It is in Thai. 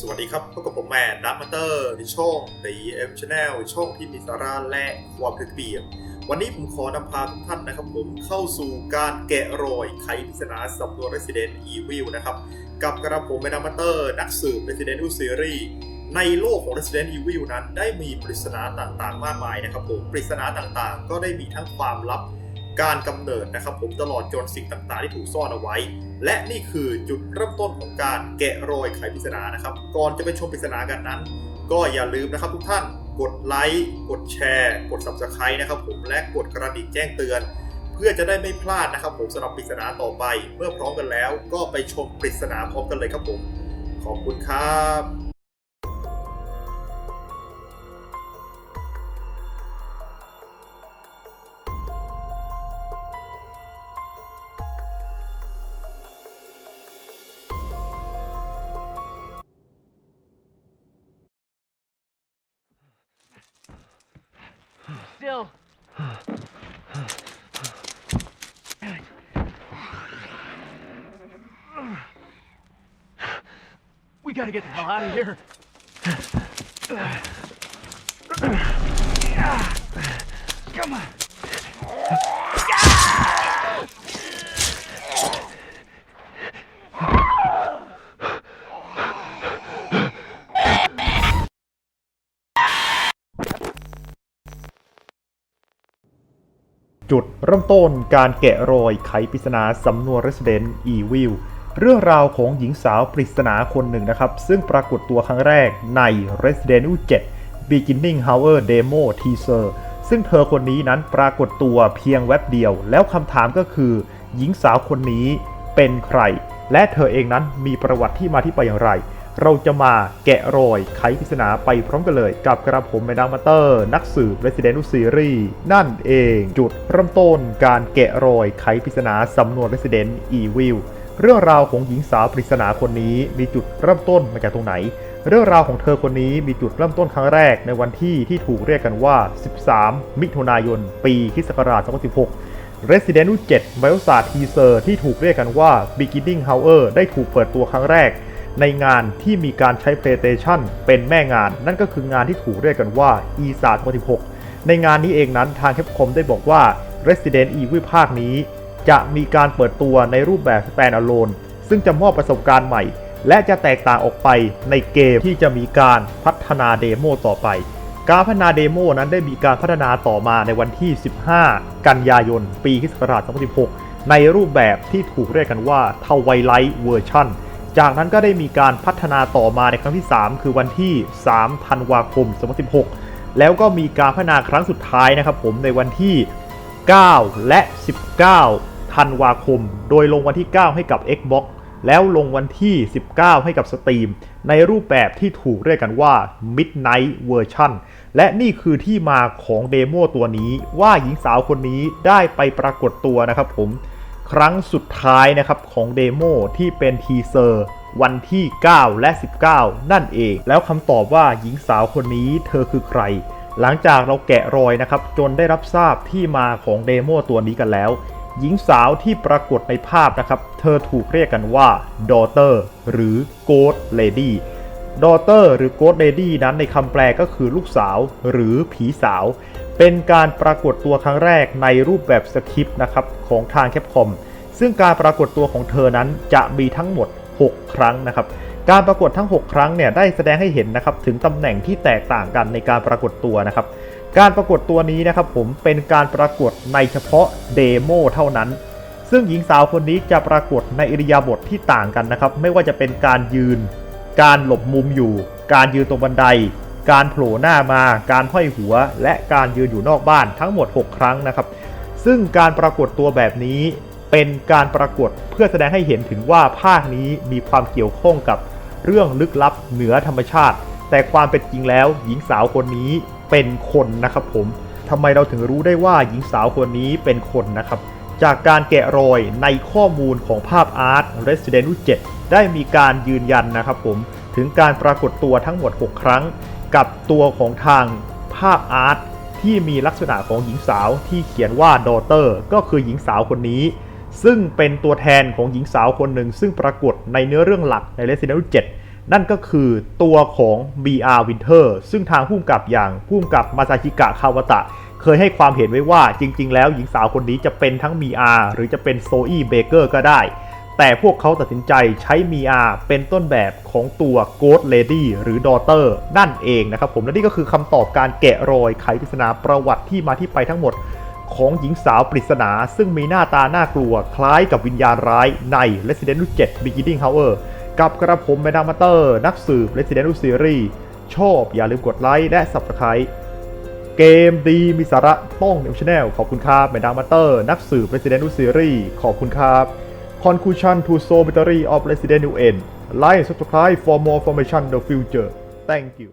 สวัสดีครับพบกับผมแมนดัมมาเตอร์ในช่องตีเอ็มชาแนลช่องที่มีสาระและความเป็นระเบียบวันนี้ผมขอนำพาทุกท่านนะครับผมเข้าสู่การแกะรอยไขปริศนาสำนวน Resident Evil นะครับ กับกระผมแมนดัมมาเตอร์นักสืบ Resident Evil Series ในโลกของ Resident Evil นั้นได้มีปริศนาต่างๆ มากมายนะครับผมปริศนาต่างๆ ก็ได้มีทั้งความลับ การกำเนิดนะครับผมตลอดจนสิ่งต่างๆ ที่ถูกซ่อนเอาไว้ และนี่คือจุดเริ่มต้นของการแกะรอยไขปริศนานะครับ ก่อนจะไปชมปริศนากันนั้น ก็อย่าลืมนะครับทุกท่านกดไลค์กดแชร์ กด subscribe นะครับผมและกดกระดิ่งแจ้งเตือน เพื่อจะได้ไม่พลาดนะครับผมสำหรับปริศนาต่อไป เมื่อพร้อมกันแล้ว ก็ไปชมปริศนาพร้อมกันเลยครับผม ขอบคุณครับ Still. We gotta get the hell out of here. Come on. จุดเริ่มต้นการแกะรอยไขปริศนาสำนวน Resident Evil เรื่องราวของหญิงสาวปริศนาคนหนึ่งนะครับ ซึ่งปรากฏตัวครั้งแรกใน Resident Evil 7 Beginning Hour Demo Teaser ซึ่งเธอคนนี้นั้นปรากฏตัวเพียงแว็บเดียว แล้วคำถามก็คือ หญิงสาวคนนี้เป็นใคร และเธอเองนั้นมีประวัติที่มาที่ไปอย่างไร เราจะมาแกะรอยไขปริศนาไปพร้อมกันเลย กับกระผมแมดังมาเตอร์ นักสืบ Resident Evil Series นั่นเองจุดเริ่มต้นการแกะรอยไขปริศนาสำนวน Resident Evil เรื่องราวของหญิงสาวปริศนาคนนี้มีจุดเริ่มต้นมาจากตรงไหน เรื่องราวของเธอคนนี้มีจุดเริ่มต้นครั้งแรกในวันที่ที่ถูกเรียกกันว่า 13 มิถุนายน ปีคศ2016 Resident Evil 7 b i o s a r Teaser ที่ถูกเรียกกันว่า Beginning Hour ได้ถูกเปิดตัวครั้งแรก ในงานที่มีการใช้ PlayStation เป็นแม่งาน นั่นก็คืองานที่ถูกเรียกกันว่า E3 2016 ในงานนี้เองนั้นทาง Capcom ได้บอกว่า Resident Evil ภาคนี้ จะมีการเปิดตัวในรูปแบบ Standalone ซึ่งจะมอบประสบการณ์ใหม่ และจะแตกต่างออกไปในเกมที่จะมีการพัฒนาเดโมต่อไป การพัฒนาเดโมนั้นได้มีการพัฒนาต่อมาในวันที่ 15 กันยายน ปีคศ2016 ในรูปแบบที่ถูกเรียกกันว่า t w i l i g h t Version จากนั้นก็ได้มีการพัฒนาต่อมาในครั้งที่ 3 คือวันที่ 3 ธันวาคม 2016 แล้วก็มีการพัฒนาครั้งสุดท้ายนะครับผมในวันที่ 9 และ 19 ธันวาคม โดยลงวันที่ 9 ให้กับ Xbox แล้วลงวันที่ 19 ให้กับ Steam ในรูปแบบที่ถูกเรียกกันว่า Midnight Version และนี่คือที่มาของเดโมตัวนี้ว่าหญิงสาวคนนี้ได้ไปปรากฏตัวนะครับผม ครั้งสุดท้ายนะครับของเดโมที่เป็นทีเซอร์วันที่ 9 และ 19 นั่นเอง แล้วคำตอบว่าหญิงสาวคนนี้เธอคือใคร หลังจากเราแกะรอยนะครับ จนได้รับทราบที่มาของเดโมตัวนี้กันแล้ว หญิงสาวที่ปรากฏในภาพนะครับ เธอถูกเรียกกันว่า Daughter หรือ Ghost Lady Daughter หรือ Ghost Lady นั้นในคำแปลก็คือลูกสาวหรือผีสาว เป็นการปรากฏตัวครั้งแรกในรูปแบบสคริปต์นะครับของทางแคปคอมซึ่งการปรากฏตัวของเธอนั้นจะมีทั้งหมด 6 ครั้งนะครับ การปรากฏทั้ง 6 ครั้งเนี่ยได้แสดงให้เห็นนะครับถึงตำแหน่งที่แตกต่างกันในการปรากฏตัวนะครับ การปรากฏตัวนี้นะครับผมเป็นการปรากฏในเฉพาะเดโมเท่านั้น ซึ่งหญิงสาวคนนี้จะปรากฏในอิริยาบถทที่ต่างกันนะครับ ไม่ว่าจะเป็นการยืน การหลบมุมอยู่ การยืนตรงบันได การโผล่หน้ามา การห้อยหัว และการยืนอยู่นอกบ้านทั้งหมด 6 ครั้งนะครับ ซึ่งการปรากฏตัวแบบนี้เป็นการปรากฏเพื่อแสดงให้เห็นถึงว่าภาคนี้มีความเกี่ยวข้องกับเรื่องลึกลับเหนือธรรมชาติ แต่ความเป็นจริงแล้ว หญิงสาวคนนี้เป็นคนนะครับผมทำไมเราถึงรู้ได้ว่าหญิงสาวคนนี้เป็นคนนะครับ จากการแกะรอยในข้อมูลของภาพอาร์ต Resident Evil 7ได้มีการยืนยันนะครับผมถึงการปรากฏตัวทั้งหมด 6 ครั้ง กับตัวของทางภาพอาร์ตที่มีลักษณะของหญิงสาวที่เขียนว่า daughter ก็คือหญิงสาวคนนี้ ซึ่งเป็นตัวแทนของหญิงสาวคนหนึ่ง ซึ่งปรากฏในเนื้อเรื่องหลักใน Resident Evil 7 นั่นก็คือตัวของ BR Winter ซึ่งทางผู้กำกับอย่างผู้กำกับมาซาชิกะคาวตะ เคยให้ความเห็นไว้ว่าจริง ๆ แล้วหญิงสาวคนนี้จะเป็นทั้ง BR หรือจะเป็นโซอี้เบเกอร์ก็ได้ แต่พวกเขาตัดสินใจใช้ MIA เป็นต้นแบบของตัว Ghost Lady หรือ Daughter นั่นเองนะครับผม และนี่ก็คือคำตอบการแกะรอยไขปริศนาประวัติที่มาที่ไปทั้งหมดของหญิงสาวปริศนา ซึ่งมีหน้าตาน่ากลัวคล้ายกับวิญญาณร้ายใน Resident Evil 7 Beginning Hour กับกระผมแมดามาเตอร์ นักสืบ Resident Evil Series ชอบอย่าลืมกดไลค์และ Subscribe เกมดีมีสาระต้องในช anel ขอบคุณครับแมดามาเตอร์ นักสืบ Resident Evil Series ขอบคุณครับ Conclusion to Soul Battery of Resident Evil. N Like and subscribe for more information in the future. Thank you